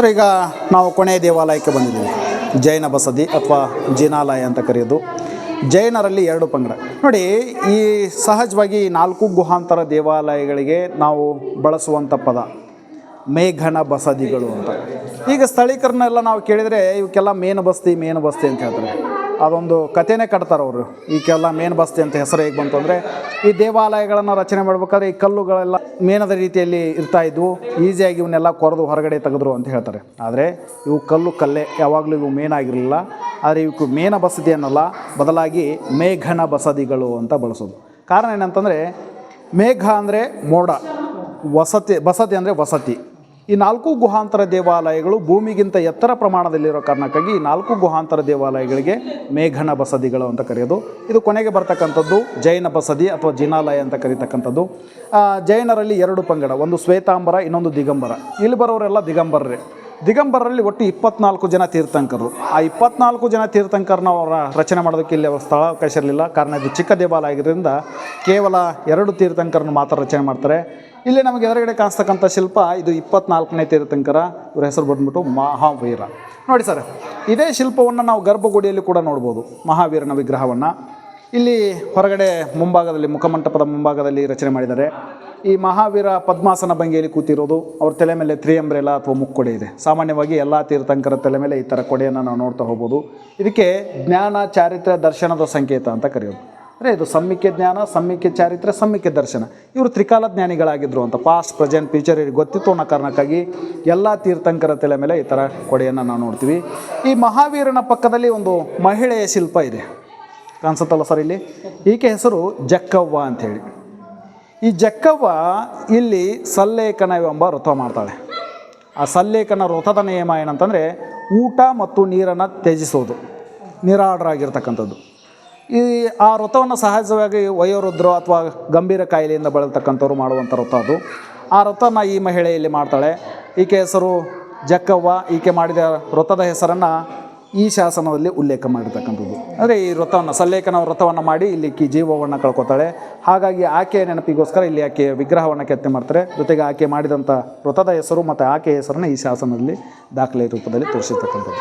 Sir, ಈಗ ನಾವು ಕೊನೆಯ ದೇವಾಲಯಕ್ಕೆ ಬಂದಿದ್ದೀವಿ. ಜೈನ ಬಸದಿ ಅಥವಾ ಜೀನಾಲಯ ಅಂತ ಕರೆಯೋದು. ಜೈನರಲ್ಲಿ ಎರಡು ಪಂಗಡ. ನೋಡಿ, ಈ ಸಹಜವಾಗಿ ನಾಲ್ಕು ಗುಹಾಂತರ ದೇವಾಲಯಗಳಿಗೆ ನಾವು ಬಳಸುವಂಥ ಪದ ಮೇಘನ ಬಸದಿಗಳು ಅಂತ. ಈಗ ಸ್ಥಳೀಕರನ್ನೆಲ್ಲ ನಾವು ಕೇಳಿದರೆ, ಇವಕ್ಕೆಲ್ಲ ಮೇನು ಬಸ್ತಿ ಮೇನು ಬಸ್ತಿ ಅಂತ ಹೇಳ್ತಾರೆ. ಅದೊಂದು ಕಥೆನೇ ಕಟ್ತಾರೆ ಅವರು. ಈಗೆಲ್ಲ ಮೇನ್ ಬಸ್ತಿ ಅಂತ ಹೆಸರು ಹೇಗೆ ಬಂತು ಅಂದರೆ ಈ ದೇವಾಲಯಗಳನ್ನು ರಚನೆ ಮಾಡ್ಬೇಕಾದ್ರೆ ಈ ಕಲ್ಲುಗಳೆಲ್ಲ ಮೇನದ ರೀತಿಯಲ್ಲಿ ಇರ್ತಾ ಇದ್ವು. ಈಸಿಯಾಗಿ ಇವನ್ನೆಲ್ಲ ಕೊರೆದು ಹೊರಗಡೆ ತೆಗೆದ್ರು ಅಂತ ಹೇಳ್ತಾರೆ. ಆದರೆ ಇವು ಕಲ್ಲು ಕಲ್ಲೇ ಯಾವಾಗಲೂ ಇವು ಮೇನಾಗಿರಲಿಲ್ಲ ಆದರೆ ಇವಕ್ಕೆ ಮೇನ ಬಸದಿ ಅನ್ನಲ್ಲ ಬದಲಾಗಿ ಮೇಘನ ಬಸದಿಗಳು ಅಂತ ಬಳಸೋದು. ಕಾರಣ ಏನಂತಂದರೆ ಮೇಘ ಅಂದರೆ ಮೋಡ, ವಸತಿ ಬಸತಿ ಅಂದರೆ ವಸತಿ. ಈ ನಾಲ್ಕು ಗುಹಾಂತರ ದೇವಾಲಯಗಳು ಭೂಮಿಗಿಂತ ಎತ್ತರ ಪ್ರಮಾಣದಲ್ಲಿರೋ ಕಾರಣಕ್ಕಾಗಿ ಈ ನಾಲ್ಕು ಗುಹಾಂತರ ದೇವಾಲಯಗಳಿಗೆ ಮೇಘನ ಬಸದಿಗಳು ಅಂತ ಕರೆಯೋದು. ಇದು ಕೊನೆಗೆ ಬರ್ತಕ್ಕಂಥದ್ದು ಜೈನ ಬಸದಿ ಅಥವಾ ಜಿನಾಲಯ ಅಂತ ಕರೀತಕ್ಕಂಥದ್ದು. ಜೈನರಲ್ಲಿ ಎರಡು ಪಂಗಡ, ಒಂದು ಶ್ವೇತಾಂಬರ, ಇನ್ನೊಂದು ದಿಗಂಬರ. ಇಲ್ಲಿ ಬರೋರೆಲ್ಲ ದಿಗಂಬರರೇ. ದಿಗಂಬರರಲ್ಲಿ ಒಟ್ಟು ಇಪ್ಪತ್ನಾಲ್ಕು ಜನ ತೀರ್ಥಂಕರು. ಆ ಇಪ್ಪತ್ನಾಲ್ಕು ಜನ ತೀರ್ಥಂಕರನ್ನ ಅವರ ರಚನೆ ಮಾಡೋದಕ್ಕೆ ಇಲ್ಲಿ ಅವರ ಸ್ಥಳಾವಕಾಶ ಇರಲಿಲ್ಲ. ಕಾರಣ ಇದು ಚಿಕ್ಕ ದೇವಾಲಯ ಆಗಿರೋದ್ರಿಂದ ಕೇವಲ ಎರಡು ತೀರ್ಥಂಕರನ್ನು ಮಾತ್ರ ರಚನೆ ಮಾಡ್ತಾರೆ. ಇಲ್ಲಿ ನಮಗೆ ಎದುರುಗಡೆ ಕಾಣಿಸ್ತಕ್ಕಂಥ ಶಿಲ್ಪ, ಇದು ಇಪ್ಪತ್ನಾಲ್ಕನೇ ತೀರ್ಥಂಕರ. ಇವ್ರ ಹೆಸರು ಬಂದ್ಬಿಟ್ಟು ಮಹಾವೀರ. ನೋಡಿ ಸರ್, ಇದೇ ಶಿಲ್ಪವನ್ನು ನಾವು ಗರ್ಭಗುಡಿಯಲ್ಲಿ ಕೂಡ ನೋಡ್ಬೋದು, ಮಹಾವೀರನ ವಿಗ್ರಹವನ್ನು. ಇಲ್ಲಿ ಹೊರಗಡೆ ಮುಂಭಾಗದಲ್ಲಿ, ಮುಖಮಂಟಪದ ಮುಂಭಾಗದಲ್ಲಿ ರಚನೆ ಮಾಡಿದ್ದಾರೆ. ಈ ಮಹಾವೀರ ಪದ್ಮಾಸನ ಭಂಗಿಯಲ್ಲಿ ಕೂತಿರೋದು, ಅವ್ರ ತಲೆ ಮೇಲೆ ತ್ರಿಯಂಬ್ರೆಲ ಅಥವಾ ಮುಕ್ಕೊಡೆ ಇದೆ. ಸಾಮಾನ್ಯವಾಗಿ ಎಲ್ಲ ತೀರ್ಥಂಕರ ತಲೆ ಮೇಲೆ ಈ ಥರ ಕೊಡೆಯನ್ನು ನಾವು ನೋಡ್ತಾ ಹೋಗ್ಬೋದು. ಇದಕ್ಕೆ ಜ್ಞಾನ, ಚಾರಿತ್ರ್ಯ, ದರ್ಶನದ ಸಂಕೇತ ಅಂತ ಕರೆಯೋದು. ಅಂದರೆ ಇದು ಸಮ್ಮಿಕ್ಯ ಜ್ಞಾನ, ಸಮ್ಮಿಕ್ಯ ಚಾರಿತ್ರೆ ಸಮ್ಮಿಕ್ಯ ದರ್ಶನ. ಇವರು ತ್ರಿಕಾಲ ಜ್ಞಾನಿಗಳಾಗಿದ್ದರು ಅಂತ. ಪಾಸ್ಟ್, ಪ್ರೆಸೆಂಟ್, ಫ್ಯೂಚರ್, ಇವ್ರಿಗೆ ಗೊತ್ತಿತ್ತು ಅನ್ನೋ ಕಾರಣಕ್ಕಾಗಿ ಎಲ್ಲ ತೀರ್ಥಂಕರ ತಲೆ ಮೇಲೆ ಈ ಥರ ಕೊಡೆಯನ್ನು ನಾವು ನೋಡ್ತೀವಿ. ಈ ಮಹಾವೀರನ ಪಕ್ಕದಲ್ಲಿ ಒಂದು ಮಹಿಳೆಯ ಶಿಲ್ಪ ಇದೆ. ಕಾಣಿಸುತ್ತಲ್ಲ ಸರ್ ಇಲ್ಲಿ? ಈಕೆ ಹೆಸರು ಜಕ್ಕವ್ವ ಅಂಥೇಳಿ ಈ ಜಕ್ಕವ್ವ ಇಲ್ಲಿ ಸಲ್ಲೇಖನ ಎಂಬ ವ್ರತ ಮಾಡ್ತಾಳೆ. ಆ ಸಲ್ಲೇಖನ ವ್ರತದ ನಿಯಮ ಏನಂತಂದರೆ ಊಟ ಮತ್ತು ನೀರನ್ನು ತ್ಯಜಿಸೋದು. ನಿರಾಡರಾಗಿರ್ತಕ್ಕಂಥದ್ದು. ಈ ಆ ವ್ರತವನ್ನು ಸಹಜವಾಗಿ ವಯೋವೃದ್ಧರು ಅಥವಾ ಗಂಭೀರ ಕಾಯಿಲೆಯಿಂದ ಬಳಲ್ತಕ್ಕಂಥವ್ರು ಮಾಡುವಂಥ ವ್ರತ ಅದು. ಆ ವ್ರತನ ಈ ಮಹಿಳೆ ಇಲ್ಲಿ ಮಾಡ್ತಾಳೆ. ಈಕೆ ಹೆಸರು ಜಕ್ಕವ್ವ. ಈಕೆ ಮಾಡಿದ ವ್ರತದ ಹೆಸರನ್ನು ಈ ಶಾಸನದಲ್ಲಿ ಉಲ್ಲೇಖ ಮಾಡಿರ್ತಕ್ಕಂಥದ್ದು. ಅಂದರೆ ಈ ವ್ರತವನ್ನು ಸಲ್ಲೇಖನ ವ್ರತವನ್ನು ಮಾಡಿ ಇಲ್ಲಿ ಕಿ ಜೀವವನ್ನು ಕಳ್ಕೊತಾಳೆ. ಹಾಗಾಗಿ ಆಕೆಯ ನೆನಪಿಗೋಸ್ಕರ ಇಲ್ಲಿ ಆಕೆಯ ವಿಗ್ರಹವನ್ನು ಕೆತ್ತನೆ ಮಾಡ್ತಾರೆ. ಜೊತೆಗೆ ಆಕೆ ಮಾಡಿದಂಥ ವ್ರತದ ಹೆಸರು ಮತ್ತು ಆಕೆಯ ಹೆಸರನ್ನು ಈ ಶಾಸನದಲ್ಲಿ ದಾಖಲೆ ರೂಪದಲ್ಲಿ ತೋರಿಸಿರ್ತಕ್ಕಂಥದ್ದು.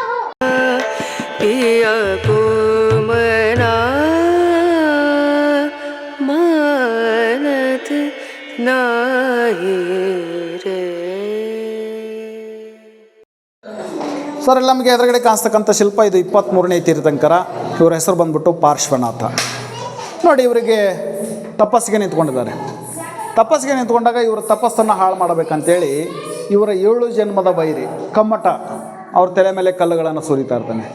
ಸರ್ ಇಲ್ಲಿ ನಮಗೆ ಎದುರುಗಡೆ ಕಾಣಿಸ್ತಕ್ಕಂಥ ಶಿಲ್ಪ, ಇದು ಇಪ್ಪತ್ತ್ಮೂರನೇ ತೀರ್ಥಂಕರ. ಇವರ ಹೆಸರು ಬಂದ್ಬಿಟ್ಟು ಪಾರ್ಶ್ವನಾಥ. ನೋಡಿ, ಇವರಿಗೆ ತಪಸ್ಸಿಗೆ ನಿಂತ್ಕೊಂಡಿದ್ದಾರೆ. ತಪಸ್ಸಿಗೆ ನಿಂತ್ಕೊಂಡಾಗ ಇವರ ತಪಸ್ಸನ್ನು ಹಾಳು ಮಾಡಬೇಕಂತೇಳಿ ಇವರ ಏಳು ಜನ್ಮದ ವೈರಿ, ಕಮ್ಮಟ, ಅವ್ರ ತಲೆ ಮೇಲೆ ಕಲ್ಲುಗಳನ್ನು ಸುರಿತಾ ಇರ್ತಾನೆ,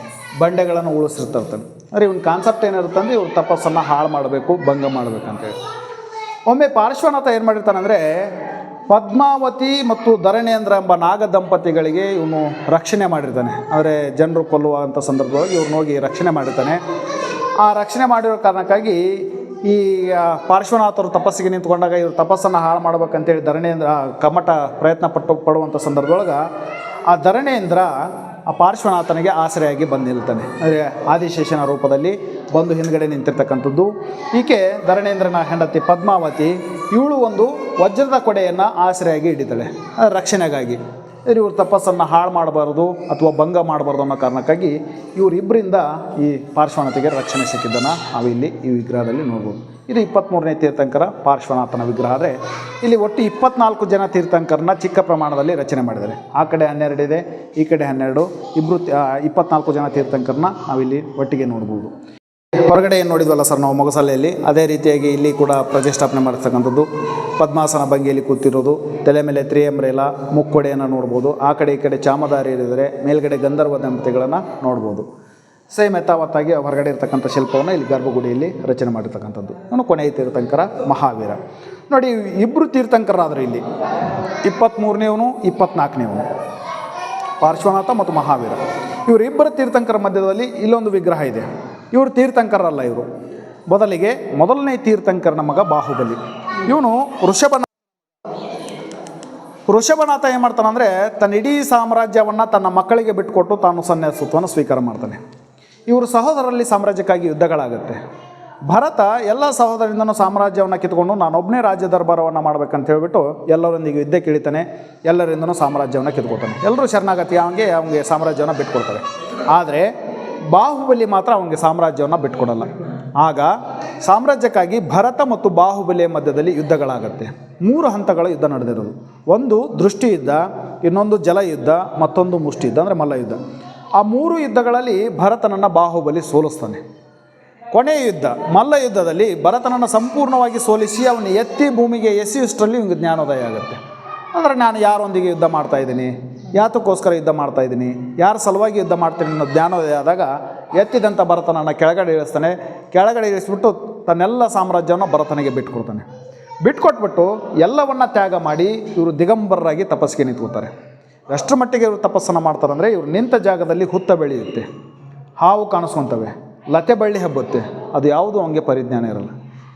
ಬಂಡೆಗಳನ್ನು ಉಳಿಸಿರ್ತಾ ಇರ್ತಾನೆ. ಅಂದರೆ ಇವನ ಕಾನ್ಸೆಪ್ಟ್ ಏನಿರುತ್ತೆ ಅಂದರೆ ಇವ್ರ ತಪಸ್ಸನ್ನು ಹಾಳು ಮಾಡಬೇಕು, ಭಂಗ ಮಾಡಬೇಕಂತೇಳಿ. ಒಮ್ಮೆ ಪಾರ್ಶ್ವನಾಥ ಏನು ಮಾಡಿರ್ತಾನಂದರೆ ಪದ್ಮಾವತಿ ಮತ್ತು ಧರಣೇಂದ್ರ ಎಂಬ ನಾಗ ದಂಪತಿಗಳಿಗೆ ಇವನು ರಕ್ಷಣೆ ಮಾಡಿರ್ತಾನೆ. ಅಂದರೆ ಜನರು ಕೊಲ್ಲುವಂಥ ಸಂದರ್ಭದೊಳಗೆ ಇವ್ರನ್ನ ಹೋಗಿ ರಕ್ಷಣೆ ಮಾಡಿರ್ತಾನೆ. ಆ ರಕ್ಷಣೆ ಮಾಡಿರೋ ಕಾರಣಕ್ಕಾಗಿ ಈ ಪಾರ್ಶ್ವನಾಥರು ತಪಸ್ಸಿಗೆ ನಿಂತ್ಕೊಂಡಾಗ ಇವ್ರು ತಪಸ್ಸನ್ನು ಹಾಳು ಮಾಡ್ಬೇಕಂತೇಳಿ ಧರಣೇಂದ್ರ ಕಮಟ ಪ್ರಯತ್ನ ಪಟ್ಟು ಪಡುವಂಥ ಸಂದರ್ಭದೊಳಗೆ ಆ ಧರಣೇಂದ್ರ ಆ ಪಾರ್ಶ್ವನಾಥನಿಗೆ ಆಸರೆಯಾಗಿ ಬಂದು ನಿಲ್ತಾನೆ ಅಂದರೆ ಆದಿಶೇಷನ ರೂಪದಲ್ಲಿ ಬಂದು ಹಿಂದ್ಗಡೆ ನಿಂತಿರ್ತಕ್ಕಂಥದ್ದು. ಈಕೆ ಧರಣೇಂದ್ರನ ಹೆಂಡತಿ ಪದ್ಮಾವತಿ ಇವಳು ಒಂದು ವಜ್ರದ ಕೊಡೆಯನ್ನು ಆಸರೆಯಾಗಿ ಆ, ರಕ್ಷಣೆಗಾಗಿ. ಇವ್ರ ತಪಸ್ಸನ್ನು ಹಾಳು ಮಾಡಬಾರ್ದು ಅಥವಾ ಭಂಗ ಮಾಡಬಾರ್ದು ಅನ್ನೋ ಕಾರಣಕ್ಕಾಗಿ ಇವರಿಬ್ಬರಿಂದ ಈ ಪಾರ್ಶ್ವನಾಥಿಗೆ ರಕ್ಷಣೆ ಸಿಕ್ಕಿದ್ದನ್ನು ನಾವು ಇಲ್ಲಿ ಈ ವಿಗ್ರಹದಲ್ಲಿ ನೋಡ್ಬೋದು. ಇದು ಇಪ್ಪತ್ತ್ಮೂರನೇ ತೀರ್ಥಂಕರ ಪಾರ್ಶ್ವನಾಥನ ವಿಗ್ರಹ ಆದರೆ ಇಲ್ಲಿ ಒಟ್ಟು ಇಪ್ಪತ್ನಾಲ್ಕು ಜನ ತೀರ್ಥಂಕರನ್ನ ಚಿಕ್ಕ ಪ್ರಮಾಣದಲ್ಲಿ ರಚನೆ ಮಾಡಿದ್ದಾರೆ. ಆ ಕಡೆ ಹನ್ನೆರಡು ಇದೆ, ಈ ಕಡೆ ಹನ್ನೆರಡು ಇಬ್ಬರು ಇಪ್ಪತ್ನಾಲ್ಕು ಜನ ತೀರ್ಥಂಕರನ್ನ ನಾವಿಲ್ಲಿ ಒಟ್ಟಿಗೆ ನೋಡ್ಬೋದು. ಹೊರಗಡೆ ಏನು ನೋಡಿದ್ವಲ್ಲ ಸರ್ ನಾವು ಮೊಗಸಲೆಯಲ್ಲಿ? ಅದೇ ರೀತಿಯಾಗಿ ಇಲ್ಲಿ ಕೂಡ ಪ್ರತಿಷ್ಠಾಪನೆ ಮಾಡಿರ್ತಕ್ಕಂಥದ್ದು. ಪದ್ಮಾಸನ ಭಂಗಿಯಲ್ಲಿ ಕೂತಿರೋದು, ತಲೆ ಮೇಲೆ ತ್ರಿಯಂಬ್ರೆಲ, ಮುಕ್ಕೊಡೆಯನ್ನು ನೋಡ್ಬೋದು. ಆ ಕಡೆ ಈ ಕಡೆ ಚಾಮದಾರಿ ಇರಿದರೆ ಮೇಲ್ಗಡೆ ಗಂಧರ್ವ ದಂಪತಿಗಳನ್ನು ನೋಡ್ಬೋದು. ಸೇಮ್ ಯಥಾವತ್ತಾಗಿ ಹೊರಗಡೆ ಇರತಕ್ಕಂಥ ಶಿಲ್ಪವನ್ನು ಇಲ್ಲಿ ಗರ್ಭಗುಡಿಯಲ್ಲಿ ರಚನೆ ಮಾಡಿರ್ತಕ್ಕಂಥದ್ದು. ಇವನು ಕೊನೆಯ ತೀರ್ಥಂಕರ ಮಹಾವೀರ. ನೋಡಿ ಇಬ್ಬರು ತೀರ್ಥಂಕರಾದರು ಇಲ್ಲಿ. ಇಪ್ಪತ್ತ್ಮೂರನೇವನು ಇಪ್ಪತ್ನಾಲ್ಕನೇವನು ಪಾರ್ಶ್ವನಾಥ ಮತ್ತು ಮಹಾವೀರ. ಇವರಿಬ್ಬರ ತೀರ್ಥಂಕರ ಮಧ್ಯದಲ್ಲಿ ಇಲ್ಲೊಂದು ವಿಗ್ರಹ ಇದೆ. ಇವರು ತೀರ್ಥಂಕರಲ್ಲ ಇವರು. ಬದಲಿಗೆ ಮೊದಲನೇ ತೀರ್ಥಂಕರನ ಮಗ ಬಾಹುಬಲಿ. ಇವನು ಋಷಭನ ಋಷಭನಾಥ ಏನು ಮಾಡ್ತಾನಂದರೆ ತನ್ನ ಇಡೀ ಸಾಮ್ರಾಜ್ಯವನ್ನು ತನ್ನ ಮಕ್ಕಳಿಗೆ ಬಿಟ್ಟುಕೊಟ್ಟು ತಾನು ಸನ್ಯಾಸತ್ವವನ್ನು ಸ್ವೀಕಾರ ಮಾಡ್ತಾನೆ. ಇವರು ಸಹೋದರಲ್ಲಿ ಸಾಮ್ರಾಜ್ಯಕ್ಕಾಗಿ ಯುದ್ಧಗಳಾಗುತ್ತೆ. ಭರತ ಎಲ್ಲ ಸಹೋದರಿಂದನೂ ಸಾಮ್ರಾಜ್ಯವನ್ನು ಕಿತ್ಕೊಂಡು ನಾನೊಬ್ಬನೇ ರಾಜ್ಯ ದರ್ಬಾರವನ್ನು ಮಾಡ್ಬೇಕಂತ ಹೇಳಿಬಿಟ್ಟು ಎಲ್ಲರೊಂದಿಗೆ ಯುದ್ಧ ಕೇಳಿತಾನೆ, ಎಲ್ಲರಿಂದನೂ ಸಾಮ್ರಾಜ್ಯವನ್ನು ಕಿತ್ಕೊತಾನೆ. ಎಲ್ಲರೂ ಶರಣಾಗತಿ ಅವನಿಗೆ ಅವನಿಗೆ ಸಾಮ್ರಾಜ್ಯವನ್ನು ಬಿಟ್ಕೊಡ್ತಾರೆ. ಆದರೆ ಬಾಹುಬಲಿ ಮಾತ್ರ ಅವನಿಗೆ ಸಾಮ್ರಾಜ್ಯವನ್ನು ಬಿಟ್ಕೊಡಲ್ಲ. ಆಗ ಸಾಮ್ರಾಜ್ಯಕ್ಕಾಗಿ ಭರತ ಮತ್ತು ಬಾಹುಬಲಿಯ ಮಧ್ಯದಲ್ಲಿ ಯುದ್ಧಗಳಾಗತ್ತೆ. ಮೂರು ಹಂತಗಳ ಯುದ್ಧ ನಡೆದಿರೋದು. ಒಂದು ದೃಷ್ಟಿಯುದ್ಧ, ಇನ್ನೊಂದು ಜಲ ಯುದ್ಧ ಮತ್ತೊಂದು ಮುಷ್ಟಿಯುದ್ಧ, ಅಂದರೆ ಮಲ್ಲ ಯುದ್ಧ ಆ ಮೂರು ಯುದ್ಧಗಳಲ್ಲಿ ಭರತನನ್ನು ಬಾಹುಬಲಿ ಸೋಲಿಸ್ತಾನೆ. ಕೊನೆಯ ಯುದ್ಧ, ಮಲ್ಲ ಯುದ್ಧದಲ್ಲಿ ಭರತನನ್ನು ಸಂಪೂರ್ಣವಾಗಿ ಸೋಲಿಸಿ ಅವನು ಎತ್ತಿ ಭೂಮಿಗೆ ಎಸೆಯುಷ್ಟರಲ್ಲಿ ಇವನಿಗೆ ಜ್ಞಾನೋದಯ ಆಗುತ್ತೆ. ಅಂದರೆ ನಾನು ಯಾರೊಂದಿಗೆ ಯುದ್ಧ ಮಾಡ್ತಾ ಇದ್ದೀನಿ? ಯಾತಕ್ಕೋಸ್ಕರ ಯುದ್ಧ ಮಾಡ್ತಾ ಇದ್ದೀನಿ? ಯಾರ ಸಲುವಾಗಿ ಯುದ್ಧ ಮಾಡ್ತೀನಿ ಅನ್ನೋ ಜ್ಞಾನೋದಯ ಆದಾಗ ಎತ್ತಿದಂಥ ಭರತನನ್ನು ಕೆಳಗಡೆ ಇಳಿಸ್ತಾನೆ. ಕೆಳಗಡೆ ಇಳಿಸ್ಬಿಟ್ಟು ತನ್ನೆಲ್ಲ ಸಾಮ್ರಾಜ್ಯವನ್ನು ಭರತನಿಗೆ ಬಿಟ್ಕೊಡ್ತಾನೆ. ಬಿಟ್ಕೊಟ್ಬಿಟ್ಟು ಎಲ್ಲವನ್ನ ತ್ಯಾಗ ಮಾಡಿ ಇವರು ದಿಗಂಬರರಾಗಿ ತಪಸ್ಸಿಗೆ ನಿಂತ್ಕೋತಾರೆ ಎಷ್ಟರ ಮಟ್ಟಿಗೆ ಇವರು ತಪಸ್ಸನ್ನು ಮಾಡ್ತಾರಂದರೆ ಇವರು ನಿಂತ ಜಾಗದಲ್ಲಿ ಹುತ್ತ ಬೆಳೆಯುತ್ತೆ, ಹಾವು ಕಾಣಿಸ್ಕೊತವೆ, ಲತೆ ಬಳ್ಳಿ ಹಬ್ಬುತ್ತೆ, ಅದು ಯಾವುದು ಅವನಿಗೆ ಪರಿಜ್ಞಾನ ಇರಲ್ಲ.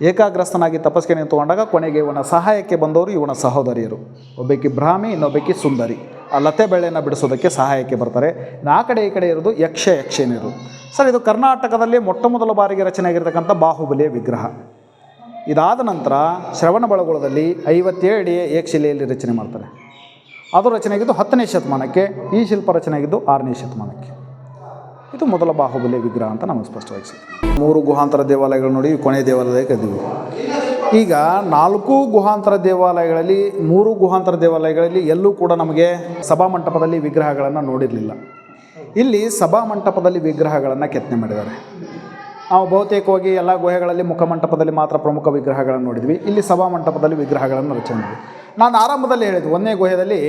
ಏಕಾಗ್ರಸ್ತನಾಗಿ ತಪಸ್ಸಿಗೆ ನಿಂತುಕೊಂಡಾಗ ಕೊನೆಗೆ ಇವನ ಸಹಾಯಕ್ಕೆ ಬಂದವರು ಇವನ ಸಹೋದರಿಯರು. ಒಬ್ಬಕ್ಕೆ ಬ್ರಾಹ್ಮಿ ಇನ್ನೊಬ್ಬಕ್ಕೆ ಸುಂದರಿ. ಆ ಲತೆ ಬೆಳೆಯನ್ನು ಬಿಡಿಸೋದಕ್ಕೆ ಸಹಾಯಕ್ಕೆ ಬರ್ತಾರೆ. ಆ ಕಡೆ ಈ ಕಡೆ ಇರೋದು ಯಕ್ಷ ಯಕ್ಷೇನಿರು ಸರ್, ಇದು ಕರ್ನಾಟಕದಲ್ಲಿ ಮೊಟ್ಟ ಮೊದಲ ಬಾರಿಗೆ ರಚನೆ ಆಗಿರ್ತಕ್ಕಂಥ ಬಾಹುಬಲಿಯ ವಿಗ್ರಹ. ಇದಾದ ನಂತರ ಶ್ರವಣ ಬಳಗುಳದಲ್ಲಿ ಐವತ್ತೇಳು ಅಡಿ ಏಕಶಿಲೆಯಲ್ಲಿ ರಚನೆ ಮಾಡ್ತಾರೆ. ಅದು ರಚನೆ ಆಗಿದ್ದು ಹತ್ತನೇ ಶತಮಾನಕ್ಕೆ, ಈ ಶಿಲ್ಪ ರಚನೆ ಆಗಿದ್ದು ಆರನೇ ಶತಮಾನಕ್ಕೆ. ಇದು ಮೊದಲ ಬಾಹುಬಲಿ ವಿಗ್ರಹ ಅಂತ ನಮಗೆ ಸ್ಪಷ್ಟವಾಗಿ ಮೂರು ಗುಹಾಂತರ ದೇವಾಲಯಗಳು ನೋಡಿ, ಕೊನೆ ದೇವಾಲಯಕ್ಕೆ ಇದ್ದೀವಿ ಈಗ ನಾಲ್ಕು ಗುಹಾಂತರ ದೇವಾಲಯಗಳಲ್ಲಿ, ಮೂರು ಗುಹಾಂತರ ದೇವಾಲಯಗಳಲ್ಲಿ ಎಲ್ಲೂ ಕೂಡ ನಮಗೆ ಸಭಾಮಂಟಪದಲ್ಲಿ ವಿಗ್ರಹಗಳನ್ನು ನೋಡಿರಲಿಲ್ಲ. ಇಲ್ಲಿ ಸಭಾಮಂಟಪದಲ್ಲಿ ವಿಗ್ರಹಗಳನ್ನು ಕೆತ್ತನೆ ಮಾಡಿದ್ದಾರೆ. ನಾವು ಬಹುತೇಕವಾಗಿ ಎಲ್ಲ ಗುಹೆಗಳಲ್ಲಿ ಮುಖಮಂಟಪದಲ್ಲಿ ಮಾತ್ರ ಪ್ರಮುಖ ವಿಗ್ರಹಗಳನ್ನು ನೋಡಿದ್ವಿ. ಇಲ್ಲಿ ಸಭಾಮಂಟಪದಲ್ಲಿ ವಿಗ್ರಹಗಳನ್ನು ರಚನೆ ಮಾಡಿದ್ವಿ. ನಾನು ಆರಂಭದಲ್ಲಿ ಹೇಳಿದ್ದು ಒಂದನೇ ಗುಹೆಯಲ್ಲಿ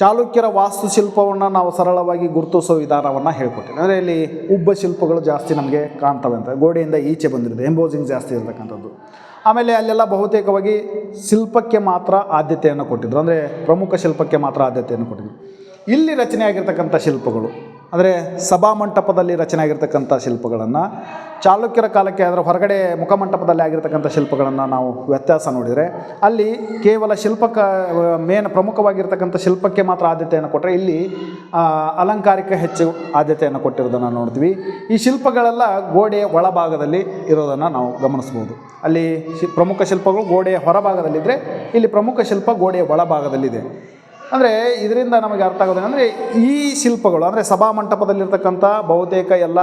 ಚಾಲುಕ್ಯರ ವಾಸ್ತುಶಿಲ್ಪವನ್ನು ನಾವು ಸರಳವಾಗಿ ಗುರುತಿಸೋ ವಿಧಾನವನ್ನು ಹೇಳ್ಕೊಟ್ಟಿದ್ದೆ ಅಂದರೆ ಇಲ್ಲಿ ಉಬ್ಬ ಶಿಲ್ಪಗಳು ಜಾಸ್ತಿ ನಮಗೆ ಕಾಣ್ತವೆ ಅಂತ. ಗೋಡೆಯಿಂದ ಈಚೆ ಬಂದಿರುತ್ತೆ ಎಂಬೋಸಿಂಗ್ ಜಾಸ್ತಿ ಇರತಕ್ಕಂಥದ್ದು. ಆಮೇಲೆ ಅಲ್ಲೆಲ್ಲ ಬಹುತೇಕವಾಗಿ ಶಿಲ್ಪಕ್ಕೆ ಮಾತ್ರ ಆದ್ಯತೆಯನ್ನು ಕೊಟ್ಟಿದ್ರು. ಅಂದರೆ ಪ್ರಮುಖ ಶಿಲ್ಪಕ್ಕೆ ಮಾತ್ರ ಆದ್ಯತೆಯನ್ನು ಕೊಟ್ಟಿದ್ರು. ಇಲ್ಲಿ ರಚನೆಯಾಗಿರ್ತಕ್ಕಂಥ ಶಿಲ್ಪಗಳು ಅಂದರೆ ಸಭಾಮಂಟಪದಲ್ಲಿ ರಚನೆ ಆಗಿರ್ತಕ್ಕಂಥ ಶಿಲ್ಪಗಳನ್ನು, ಚಾಲುಕ್ಯರ ಕಾಲಕ್ಕೆ ಅದರ ಹೊರಗಡೆ ಮುಖಮಂಟಪದಲ್ಲಿ ಆಗಿರ್ತಕ್ಕಂಥ ಶಿಲ್ಪಗಳನ್ನು ನಾವು ವ್ಯತ್ಯಾಸ ನೋಡಿದರೆ, ಅಲ್ಲಿ ಕೇವಲ ಶಿಲ್ಪಕ ಮೇನ್ ಪ್ರಮುಖವಾಗಿರ್ತಕ್ಕಂಥ ಶಿಲ್ಪಕ್ಕೆ ಮಾತ್ರ ಆದ್ಯತೆಯನ್ನು ಕೊಟ್ಟರೆ ಇಲ್ಲಿ ಅಲಂಕಾರಿಕ ಹೆಚ್ಚು ಆದ್ಯತೆಯನ್ನು ಕೊಟ್ಟಿರೋದನ್ನು ನೋಡ್ತೀವಿ. ಈ ಶಿಲ್ಪಗಳೆಲ್ಲ ಗೋಡೆಯ ಒಳಭಾಗದಲ್ಲಿ ಇರೋದನ್ನು ನಾವು ಗಮನಿಸ್ಬೋದು. ಅಲ್ಲಿ ಶಿ, ಪ್ರಮುಖ ಶಿಲ್ಪಗಳು ಗೋಡೆಯ ಹೊರಭಾಗದಲ್ಲಿದ್ದರೆ ಇಲ್ಲಿ ಪ್ರಮುಖ ಶಿಲ್ಪ ಗೋಡೆಯ ಒಳಭಾಗದಲ್ಲಿದೆ. ಅಂದರೆ ಇದರಿಂದ ನಮಗೆ ಅರ್ಥ ಆಗೋದೇನೆಂದರೆ ಈ ಶಿಲ್ಪಗಳು, ಅಂದರೆ ಸಭಾಮಂಟಪದಲ್ಲಿರ್ತಕ್ಕಂಥ ಬಹುತೇಕ ಎಲ್ಲ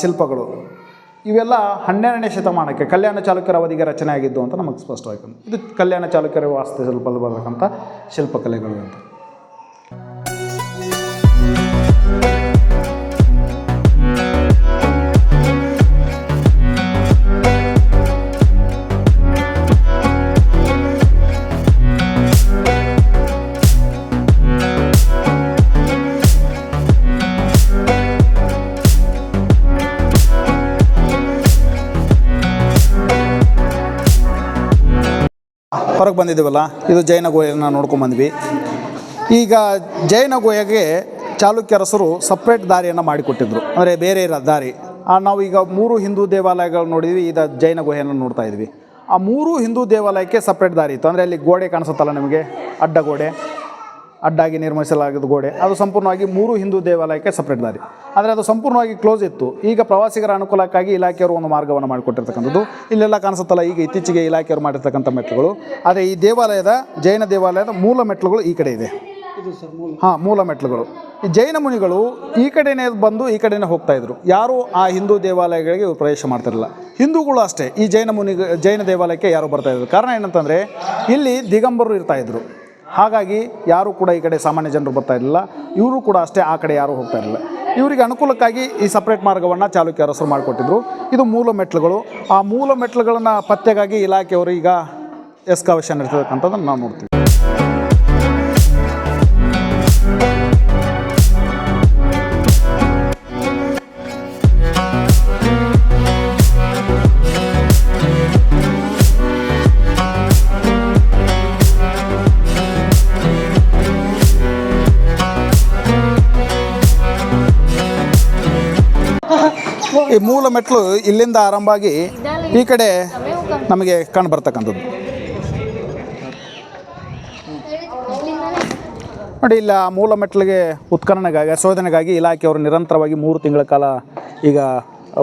ಶಿಲ್ಪಗಳು, ಇವೆಲ್ಲ ಹನ್ನೆರಡನೇ ಶತಮಾನಕ್ಕೆ ಕಲ್ಯಾಣ ಚಾಲುಕ್ಯರ ಅವಧಿಗೆ ರಚನೆ ಆಗಿದ್ದು ಅಂತ ನಮಗೆ ಸ್ಪಷ್ಟವಾಗಿ. ಇದು ಕಲ್ಯಾಣ ಚಾಲುಕ್ಯರ ವಾಸ್ತುಶಿಲ್ಪದಲ್ಲಿ ಬರತಕ್ಕಂಥ ಶಿಲ್ಪಕಲೆಗಳು ಅಂತ ಹೊರಗೆ ಬಂದಿದ್ದೀವಲ್ಲ? ಇದು ಜೈನ ಗುಹೆಯನ್ನು ನೋಡ್ಕೊಂಬಂದ್ವಿ ಈಗ ಜೈನ ಗುಹೆಗೆ ಚಾಲುಕ್ಯರಸರು ಸಪ್ರೇಟ್ ದಾರಿಯನ್ನು ಮಾಡಿಕೊಟ್ಟಿದ್ರು. ಅಂದರೆ ಬೇರೆ ಇರೋ ದಾರಿ. ನಾವು ಈಗ ಮೂರು ಹಿಂದೂ ದೇವಾಲಯಗಳು ನೋಡಿದ್ವಿ, ಈಗ ಜೈನ ಗುಹೆಯನ್ನು ನೋಡ್ತಾ ಇದ್ವಿ. ಆ ಮೂರು ಹಿಂದೂ ದೇವಾಲಯಕ್ಕೆ ಸಪ್ರೇಟ್ ದಾರಿ ಇತ್ತು. ಅಂದರೆ ಅಲ್ಲಿ ಗೋಡೆ ಕಾಣಿಸುತ್ತಲ್ಲ ನಿಮಗೆ? ಅಡ್ಡ ಗೋಡೆ. ಅಡ್ಡಾಗಿ ನಿರ್ಮಿಸಲಾಗಿದ್ದ ಗೋಡೆ. ಅದು ಸಂಪೂರ್ಣವಾಗಿ ಮೂರು ಹಿಂದೂ ದೇವಾಲಯಕ್ಕೆ ಸಪ್ರೇಟ್ ದಾರಿ. ಆದರೆ ಅದು ಸಂಪೂರ್ಣವಾಗಿ ಕ್ಲೋಸ್ ಇತ್ತು. ಈಗ ಪ್ರವಾಸಿಗರ ಅನುಕೂಲಕ್ಕಾಗಿ ಇಲಾಖೆಯವರು ಒಂದು ಮಾರ್ಗವನ್ನು ಮಾಡಿಕೊಟ್ಟಿರ್ತಕ್ಕಂಥದ್ದು. ಇಲ್ಲೆಲ್ಲ ಕಾಣಿಸುತ್ತಲ್ಲ, ಈಗ ಇತ್ತೀಚೆಗೆ ಇಲಾಖೆಯವರು ಮಾಡಿರ್ತಕ್ಕಂಥ ಮೆಟ್ಲುಗಳು ಆದರೆ ಈ ದೇವಾಲಯದ, ಜೈನ ದೇವಾಲಯದ ಮೂಲ ಮೆಟ್ಟಲುಗಳು ಈ ಕಡೆ ಇದೆ. ಹಾಂ, ಮೂಲ ಮೆಟ್ಲುಗಳು ಈ ಜೈನ ಮುನಿಗಳು ಈ ಕಡೆನೇ ಬಂದು ಈ ಕಡೆನೇ ಹೋಗ್ತಾ ಇದ್ರು. ಯಾರು ಆ ಹಿಂದೂ ದೇವಾಲಯಗಳಿಗೆ ಪ್ರವೇಶ ಮಾಡ್ತಿರಲಿಲ್ಲ. ಹಿಂದೂಗಳು ಅಷ್ಟೇ. ಈ ಜೈನ ಮುನಿ ಜೈನ ದೇವಾಲಯಕ್ಕೆ ಯಾರು ಬರ್ತಾ ಇದ್ರು. ಕಾರಣ ಏನಂತಂದರೆ, ಇಲ್ಲಿ ದಿಗಂಬರು ಇರ್ತಾ ಇದ್ರು. ಹಾಗಾಗಿ ಯಾರೂ ಕೂಡ ಈ ಕಡೆ ಸಾಮಾನ್ಯ ಜನರು ಬರ್ತಾ ಇರಲಿಲ್ಲ. ಇವರು ಕೂಡ ಅಷ್ಟೇ ಆ ಕಡೆ ಯಾರೂ ಹೋಗ್ತಾ ಇರಲಿಲ್ಲ. ಇವರಿಗೆ ಅನುಕೂಲಕ್ಕಾಗಿ ಈ ಸಪ್ರೇಟ್ ಮಾರ್ಗವನ್ನು ಚಾಲುಕ್ಯ ಅರಸರು ಮಾಡಿಕೊಟ್ಟಿದ್ರು. ಇದು ಮೂಲ ಮೆಟ್ಲುಗಳು. ಆ ಮೂಲ ಮೆಟ್ಲುಗಳನ್ನು ಪತ್ತೆಗಾಗಿ ಇಲಾಖೆಯವರು ಈಗ ಎಸ್ಕಾವೇಷನ್ ಇರ್ತಕ್ಕಂಥದ್ದನ್ನು ನಾವು ನೋಡ್ತೀವಿ. ಈ ಮೂಲ ಮೆಟ್ಲು ಇಲ್ಲಿಂದ ಆರಂಭ ಆಗಿ ಈ ಕಡೆ ನಮಗೆ ಕಂಡು ಬರ್ತಕ್ಕಂಥದ್ದು. ನೋಡಿ, ಇಲ್ಲ, ಆ ಮೂಲ ಮೆಟ್ಲಿಗೆ ಉತ್ಖನನಗಾಗಿ ಶೋಧನೆಗಾಗಿ ಇಲಾಖೆಯವರು ನಿರಂತರವಾಗಿ ಮೂರು ತಿಂಗಳ ಕಾಲ ಈಗ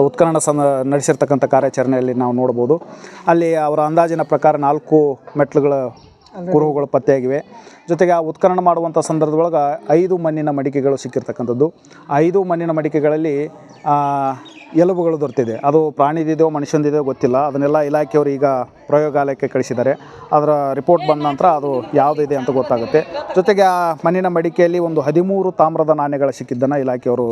ಉತ್ಖನನ ಸಮ ನಡೆಸಿರ್ತಕ್ಕಂಥ ಕಾರ್ಯಾಚರಣೆಯಲ್ಲಿ ನಾವು ನೋಡ್ಬೋದು ಅಲ್ಲಿ ಅವರ ಅಂದಾಜಿನ ಪ್ರಕಾರ ನಾಲ್ಕು ಮೆಟ್ಲುಗಳ ಕುರುಹುಗಳು ಪತ್ತೆಯಾಗಿವೆ. ಜೊತೆಗೆ ಆ ಉತ್ಖನನ ಮಾಡುವಂಥ ಸಂದರ್ಭದೊಳಗೆ ಐದು ಮಣ್ಣಿನ ಮಡಿಕೆಗಳು ಸಿಕ್ಕಿರ್ತಕ್ಕಂಥದ್ದು. ಐದು ಮಣ್ಣಿನ ಮಡಿಕೆಗಳಲ್ಲಿ ಎಲುಬುಗಳು ದೊರೆತಿದೆ. ಅದು ಪ್ರಾಣಿದಿದೆಯೋ ಮನುಷ್ಯಂದಿದೆಯೋ ಗೊತ್ತಿಲ್ಲ. ಅದನ್ನೆಲ್ಲ ಇಲಾಖೆಯವರು ಈಗ ಪ್ರಯೋಗಾಲಯಕ್ಕೆ ಕಳಿಸಿದ್ದಾರೆ. ಅದರ ರಿಪೋರ್ಟ್ ಬಂದ ನಂತರ ಅದು ಯಾವುದಿದೆ ಅಂತ ಗೊತ್ತಾಗುತ್ತೆ. ಜೊತೆಗೆ ಆ ಮಣ್ಣಿನ ಮಡಿಕೆಯಲ್ಲಿ ಒಂದು ಹದಿಮೂರು ತಾಮ್ರದ ನಾಣ್ಯಗಳು ಸಿಕ್ಕಿದ್ದನ್ನು ಇಲಾಖೆಯವರು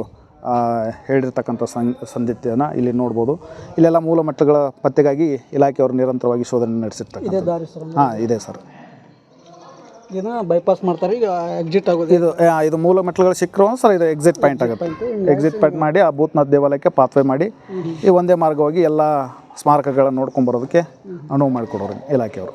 ಹೇಳಿರ್ತಕ್ಕಂಥ ಸಂ ಸಂದಿತ್ಯನ ಇಲ್ಲಿ ನೋಡ್ಬೋದು. ಇಲ್ಲೆಲ್ಲ ಮೂಲ ಮಟ್ಟಗಳ ಪತ್ತೆಗಾಗಿ ಇಲಾಖೆಯವರು ನಿರಂತರವಾಗಿ ಶೋಧನೆ ನಡೆಸಿರ್ತಾರೆ ಹಾಂ ಇದೆ ಸರ್. ಇದನ್ನ ಬೈಪಾಸ್ ಮಾಡ್ತಾರೆ ಈಗ ಎಕ್ಸಿಟ್ ಆಗೋದು. ಇದು ಆ, ಇದು ಮೂಲ ಮೆಟ್ಲುಗಳು ಸಿಕ್ಕರು ಸರ್ ಇದು ಎಕ್ಸಿಟ್ ಪಾಯಿಂಟ್ ಆಗುತ್ತೆ. ಎಕ್ಸಿಟ್ ಪಾಯಿಂಟ್ ಮಾಡಿ ಆ ಭೂತ್ನಾಥ್ ದೇವಾಲಯಕ್ಕೆ ಪಾತ್ವೆ ಮಾಡಿ ಈ ಒಂದೇ ಮಾರ್ಗವಾಗಿ ಎಲ್ಲ ಸ್ಮಾರಕಗಳನ್ನು ನೋಡ್ಕೊಂಡು ಬರೋದಕ್ಕೆ ಅನುವು ಮಾಡಿಕೊಡೋರು ಇಲಾಖೆಯವರು.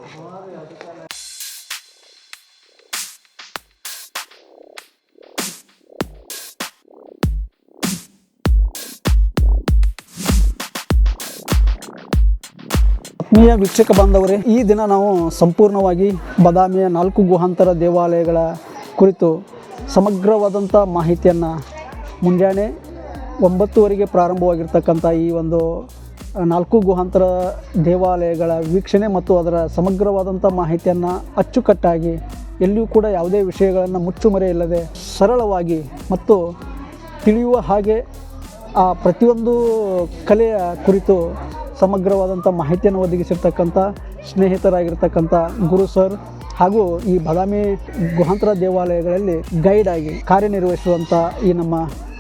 ಆತ್ಮೀಯ ವೀಕ್ಷಕ ಬಾಂಧವರೇ, ಈ ದಿನ ನಾವು ಸಂಪೂರ್ಣವಾಗಿ ಬದಾಮಿಯ ನಾಲ್ಕು ಗುಹಾಂತರ ದೇವಾಲಯಗಳ ಕುರಿತು ಸಮಗ್ರವಾದಂಥ ಮಾಹಿತಿಯನ್ನು ಮುಂಜಾನೆ ಒಂಬತ್ತುವರೆಗೆ ಪ್ರಾರಂಭವಾಗಿರ್ತಕ್ಕಂಥ ಈ ಒಂದು ನಾಲ್ಕು ಗುಹಾಂತರ ದೇವಾಲಯಗಳ ವೀಕ್ಷಣೆ ಮತ್ತು ಅದರ ಸಮಗ್ರವಾದಂಥ ಮಾಹಿತಿಯನ್ನು ಅಚ್ಚುಕಟ್ಟಾಗಿ ಎಲ್ಲಿಯೂ ಕೂಡ ಯಾವುದೇ ವಿಷಯಗಳನ್ನು ಮುಚ್ಚುಮರೆ ಇಲ್ಲದೆ ಸರಳವಾಗಿ ಮತ್ತು ತಿಳಿಯುವ ಹಾಗೆ ಆ ಪ್ರತಿಯೊಂದು ಕಲೆಯ ಕುರಿತು ಸಮಗ್ರವಾದಂಥ ಮಾಹಿತಿಯನ್ನು ಒದಗಿಸಿರ್ತಕ್ಕಂಥ ಸ್ನೇಹಿತರಾಗಿರ್ತಕ್ಕಂಥ ಗುರು ಸರ್ ಹಾಗೂ ಈ ಬಾದಾಮಿ ಗುಹಾಂತರ ದೇವಾಲಯಗಳಲ್ಲಿ ಗೈಡ್ ಆಗಿ ಕಾರ್ಯನಿರ್ವಹಿಸುವಂಥ ಈ ನಮ್ಮ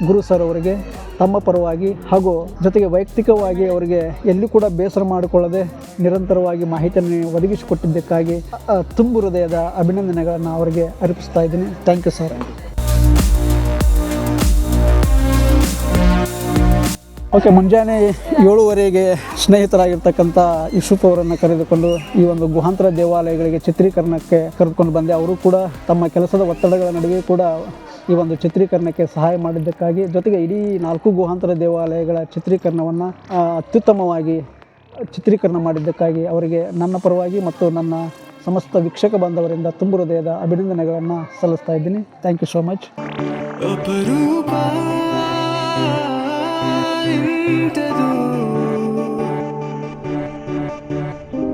ಗುರು ಸರ್ ಅವರಿಗೆ, ತಮ್ಮ ಪರವಾಗಿ ಹಾಗೂ ಜೊತೆಗೆ ವೈಯಕ್ತಿಕವಾಗಿ ಅವರಿಗೆ ಎಲ್ಲಿ ಕೂಡ ಬೇಸರ ಮಾಡಿಕೊಳ್ಳದೆ ನಿರಂತರವಾಗಿ ಮಾಹಿತಿಯನ್ನು ಒದಗಿಸಿಕೊಟ್ಟಿದ್ದಕ್ಕಾಗಿ ತುಂಬು ಹೃದಯದ ಅಭಿನಂದನೆಗಳನ್ನು ಅವರಿಗೆ ಅರ್ಪಿಸ್ತಾ ಇದ್ದೀನಿ. ಥ್ಯಾಂಕ್ ಯು ಸರ್ ಓಕೆ ಮುಂಜಾನೆ ಏಳುವರೆಗೆ ಸ್ನೇಹಿತರಾಗಿರ್ತಕ್ಕಂಥ ಯೂಸುಫ್ ಅವರನ್ನು ಕರೆದುಕೊಂಡು ಈ ಒಂದು ಗುಹಾಂತರ ದೇವಾಲಯಗಳಿಗೆ ಚಿತ್ರೀಕರಣಕ್ಕೆ ಕರೆದುಕೊಂಡು ಬಂದೆ. ಅವರು ಕೂಡ ತಮ್ಮ ಕೆಲಸದ ಒತ್ತಡಗಳ ನಡುವೆ ಕೂಡ ಈ ಒಂದು ಚಿತ್ರೀಕರಣಕ್ಕೆ ಸಹಾಯ ಮಾಡಿದ್ದಕ್ಕಾಗಿ, ಜೊತೆಗೆ ಇಡೀ ನಾಲ್ಕು ಗುಹಾಂತರ ದೇವಾಲಯಗಳ ಚಿತ್ರೀಕರಣವನ್ನು ಅತ್ಯುತ್ತಮವಾಗಿ ಚಿತ್ರೀಕರಣ ಮಾಡಿದ್ದಕ್ಕಾಗಿ ಅವರಿಗೆ ನನ್ನ ಪರವಾಗಿ ಮತ್ತು ನನ್ನ ಸಮಸ್ತ ವೀಕ್ಷಕ ಬಾಂಧವರಿಂದ ತುಂಬು ಹೃದಯದ ಅಭಿನಂದನೆಗಳನ್ನು ಸಲ್ಲಿಸ್ತಾ ಇದ್ದೀನಿ. ಥ್ಯಾಂಕ್ ಯು ಸೋ ಮಚ್ ಇಂಥದು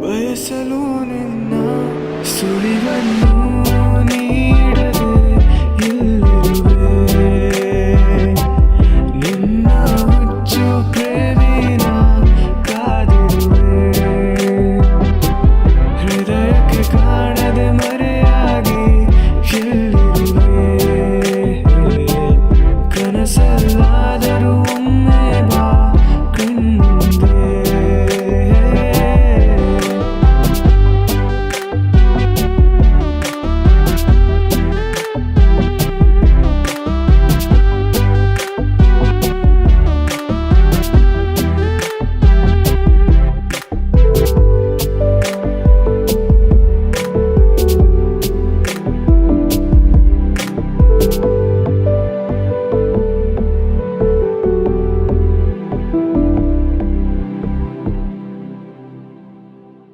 ಬಯಸಲು ನಿನ್ನ ಸುಳಿವನ್ನು